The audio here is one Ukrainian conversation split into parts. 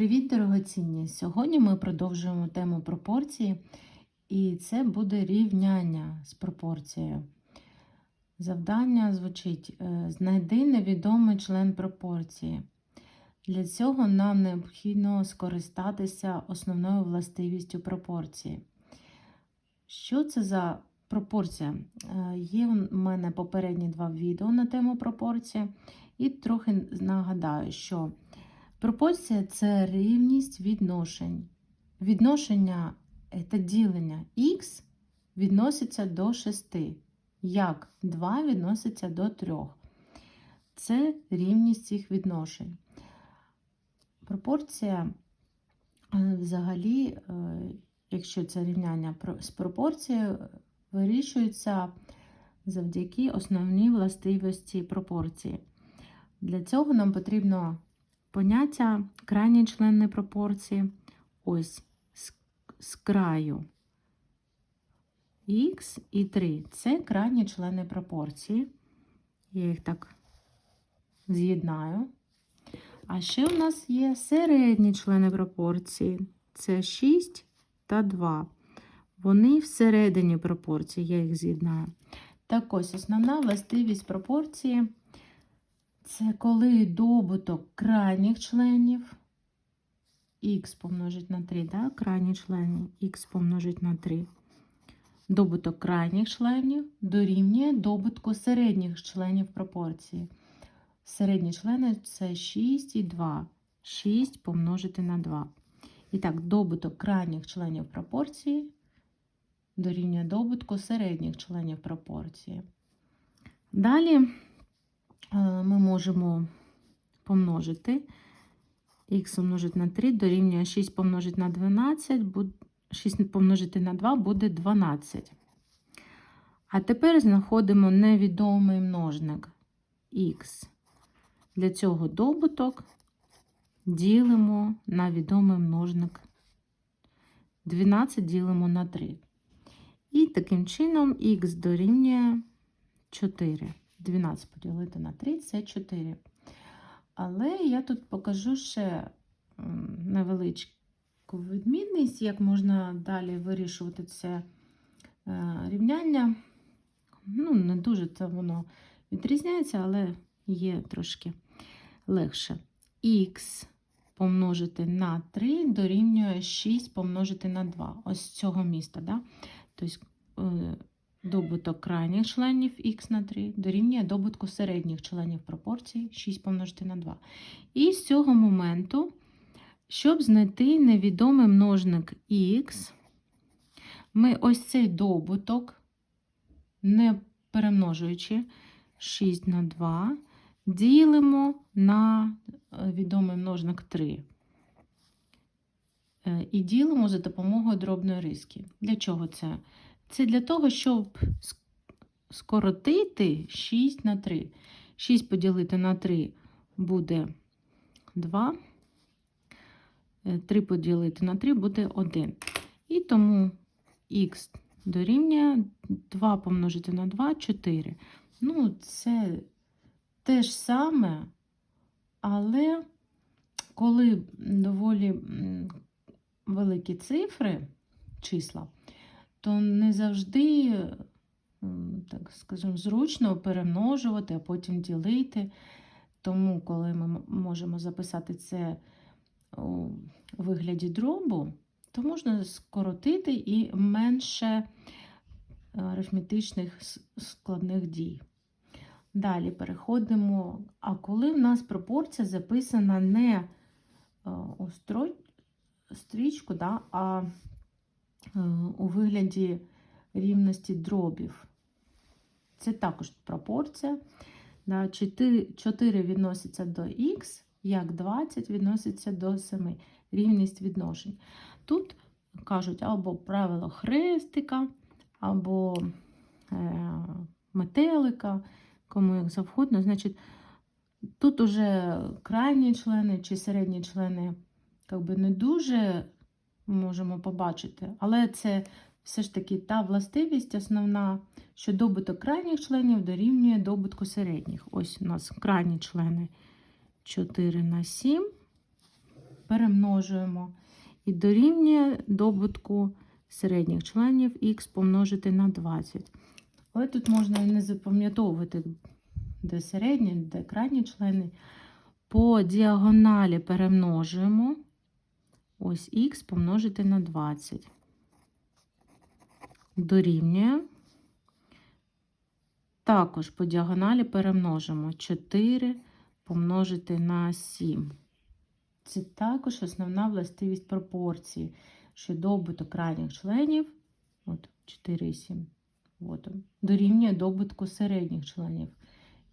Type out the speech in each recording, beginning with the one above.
Привіт, дорогоцінні! Сьогодні ми продовжуємо тему пропорції, і це буде рівняння з пропорцією. Завдання звучить: е, знайди невідомий член пропорції. Для цього нам необхідно скористатися основною властивістю пропорції. Що це за пропорція? Е, Є в мене попередні два відео на тему пропорції, і трохи нагадаю, що Пропорція це рівність відношень. Відношення це ділення х відноситься до 6, як 2 відноситься до 3. Це рівність цих відношень. Пропорція е, взагалі, е, якщо це рівняння з пропорцією, вирішується завдяки основній властивості пропорції. Для цього нам потрібно Поняття крайні члени пропорції. Ось з краю х і 3 це крайні члени пропорції. Я їх так з'єднаю. А ще у нас є середні члени пропорції. Це 6 та 2. Вони всередині пропорції, я їх з'єднаю. Так ось основна властивість пропорції. Це коли добуток крайніх членів х помножить на 3, да? крайні члени х помножить на 3. Добуток крайніх членів дорівнює добутку середніх членів пропорції. Середні члени це 6 і 2. 6 помножити на 2. І так, добуток крайніх членів пропорції дорівнює добутку середніх членів пропорції. Далі. Е, ми можемо помножити х умножити на 3 дорівнює 6 помножити на 12, 6 помножити на 2 буде 12. А тепер знаходимо невідомий множник х. Для цього добуток ділимо на відомий множник 12 ділимо на 3. І таким чином х дорівнює 4. 12 поділити на 3 це 4. Але я тут покажу ще невеличку відмінність, як можна далі вирішувати це е, рівняння. Ну, не дуже це воно відрізняється, але є трошки легше. Х помножити на 3 дорівнює 6 помножити на 2. Ось з цього міста. Да? Тобто, е, Добуток крайніх членів х на 3 дорівнює добутку середніх членів пропорції 6 помножити на 2. І з цього моменту, щоб знайти невідомий множник х, ми ось цей добуток, не перемножуючи 6 на 2, ділимо на е, відомий множник 3. Е, і ділимо за допомогою дробної риски. Для чого це? Це для того, щоб скоротити 6 на 3. 6 поділити на 3 буде 2. 3 е, поділити на 3 буде 1. І тому х дорівнює 2 помножити на 2 4. Ну, це те ж саме, але коли доволі великі цифри, числа, то не завжди, так скажімо, зручно перемножувати, а потім ділити. Тому, коли ми можемо записати це у вигляді дробу, то можна скоротити і менше е, арифметичних складних дій. Далі переходимо. А коли в нас пропорція записана не е, у стрічку, а у вигляді рівності дробів. Це також пропорція. 4 відноситься до х, як 20 відноситься до 7. Рівність відношень. Тут кажуть або правило хрестика, або е, метелика, кому як завгодно. Значить, тут уже крайні члени чи середні члени би, не дуже можемо побачити. Але це все ж таки та властивість основна, що добуток крайніх членів дорівнює добутку середніх. Ось у нас крайні члени 4 на 7 перемножуємо і дорівнює добутку середніх членів х помножити на 20. Але тут можна і не запам'ятовувати, де середні, де крайні члени. По діагоналі перемножуємо ось х помножити на 20. Дорівнює. Також по діагоналі перемножимо 4 помножити на 7. Це також основна властивість пропорції, що добуток крайніх членів, от 4 і 7, от, дорівнює добутку середніх членів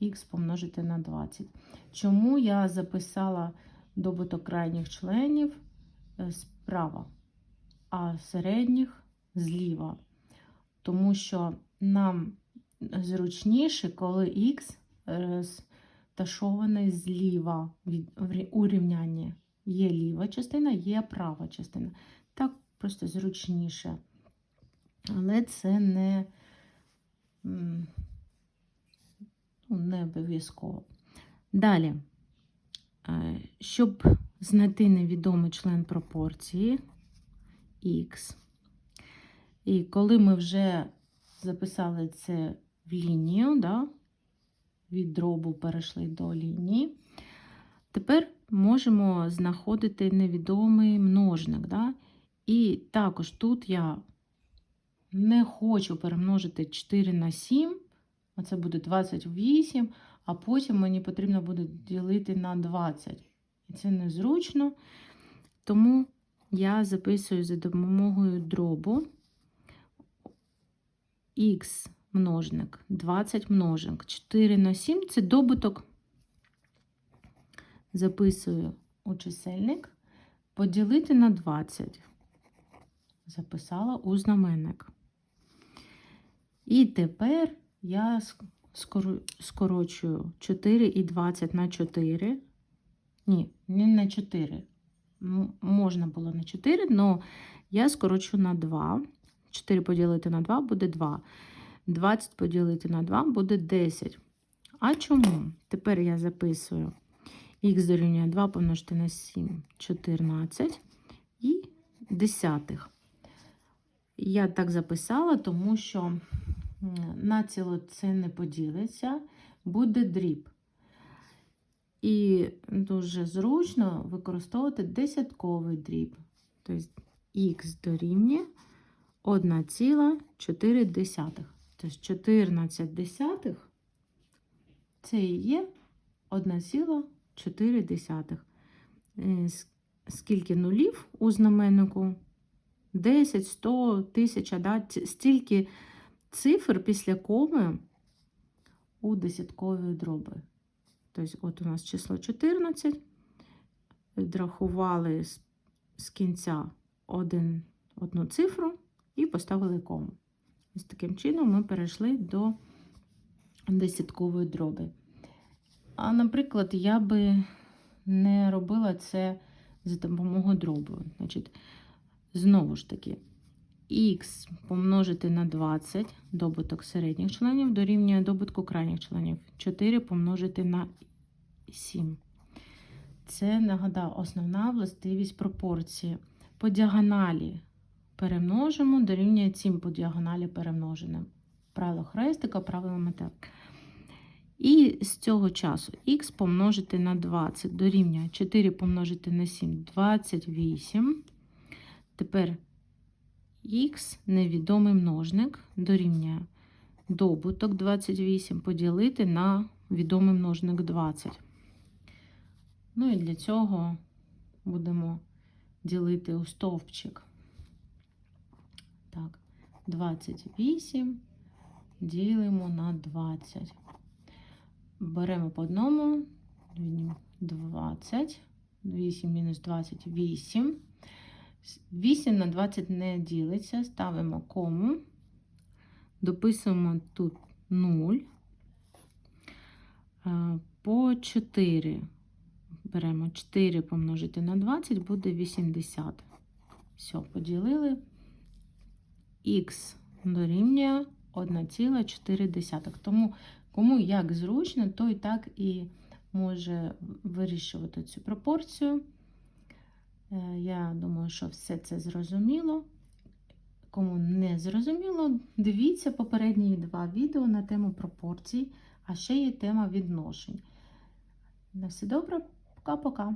х помножити на 20. Чому я записала добуток крайніх членів справа, а середніх зліва? Тому що нам зручніше, коли х розташований зліва у рівнянні. Є ліва частина, є права частина. Так просто зручніше. Але це не, ну, не обов'язково. Далі, Е, щоб знайти невідомий член пропорції х, і коли ми вже записали це в лінію, да, від дробу перейшли до лінії, тепер можемо знаходити невідомий множник. Да? І також тут я не хочу перемножити 4 на 7, а це буде 28, а потім мені потрібно буде ділити на 20. І це незручно, тому я записую за допомогою дробу х множник, 20 множник, 4 на 7 це добуток. Записую у чисельник, поділити на 20. Записала у знаменник. І тепер я скорочую 4 і 20 на 4. Ні, не на 4. Можна було на 4, але я скорочу на 2. 4 поділити на 2 буде 2. 20 поділити на 2 буде 10. А чому? Тепер я записую х дорівнює 2 помножити на 7, 14 і десятих. Я так записала, тому що м, націло це не поділиться, буде дріб. І дуже зручно використовувати десятковий дріб. Тобто х дорівнює 1,4. Тобто 14 десятих це і є 1,4. Е, Скільки нулів у знаменнику? 10, 100, 1000, да? стільки цифр після коми у десятковій дроби. Тобто, от у нас число 14, відрахували з, з кінця один, одну цифру і поставили кому. Ось таким чином ми перейшли до десяткової дроби. А, наприклад, я би не робила це за допомогою дробу. Значить, знову ж таки, х помножити на 20, добуток середніх членів, дорівнює добутку крайніх членів. 4 помножити на 7. Це, нагадаю, основна властивість пропорції. По діагоналі перемножимо, дорівнює 7 по діагоналі перемноженим. Правило хрестика, правило метелика. І з цього часу х помножити на 20 дорівнює 4 помножити на 7 28. Тепер х невідомий множник дорівнює добуток 28 поділити на відомий множник 20. Ну і для цього будемо ділити у стовпчик. Так, 28 ділимо на 20. Беремо по одному. 20. 8 мінус 20 8. 8 на 20 не ділиться. Ставимо кому. Дописуємо тут 0. Е, По 4. Беремо 4 помножити на 20, буде 80. Все, поділили. Х дорівнює 1,4. Тому Кому як зручно, той так і може вирішувати цю пропорцію. Е, Я думаю, що все це зрозуміло. Кому не зрозуміло, дивіться попередні два відео на тему пропорцій, а ще є тема відношень. На все добре, пока-пока.